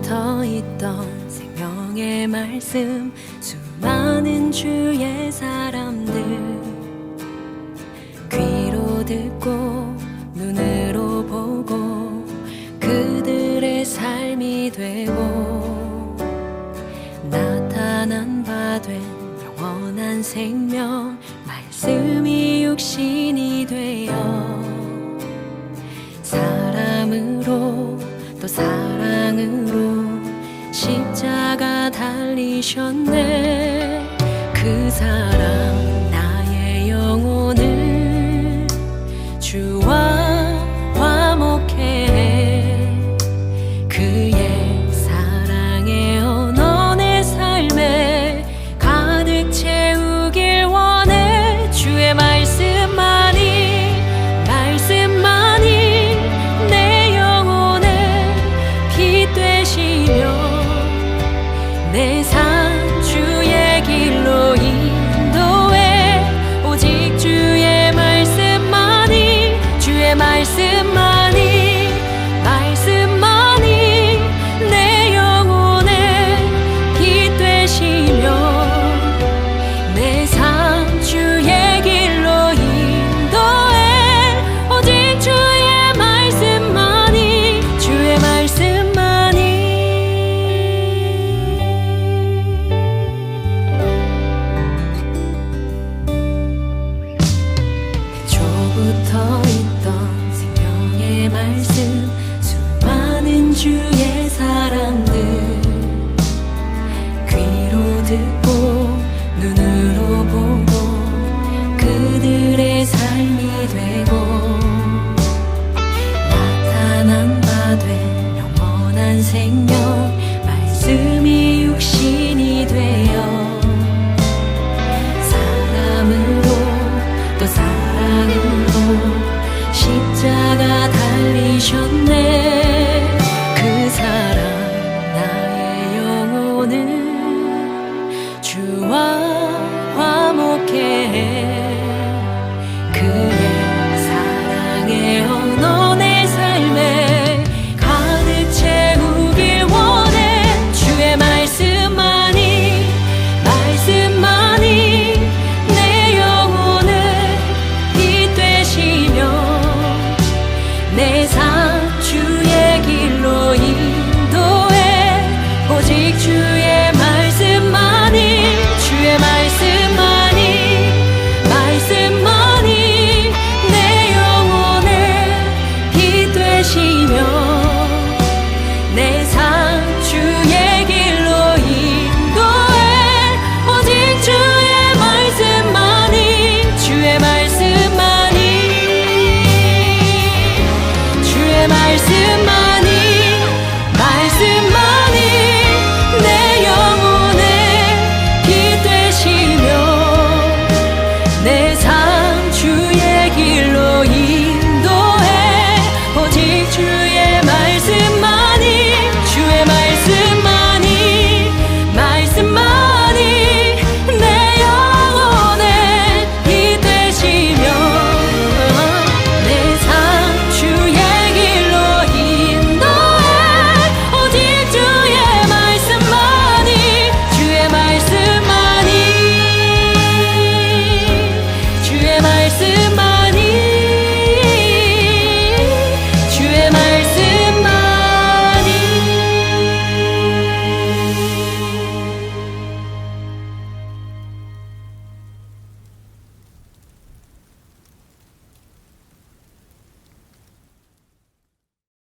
붙어 있던 생명의 말씀 수많은 주의 사람들. 귀로 듣고 눈으로 보고 그들의 삶이 되고 나타난 바 된 영원한 생명 말씀이 육신이 되어 사람으로 또 사랑으로 십자가 달리셨네. 그 사랑 내 삶. care. Dersim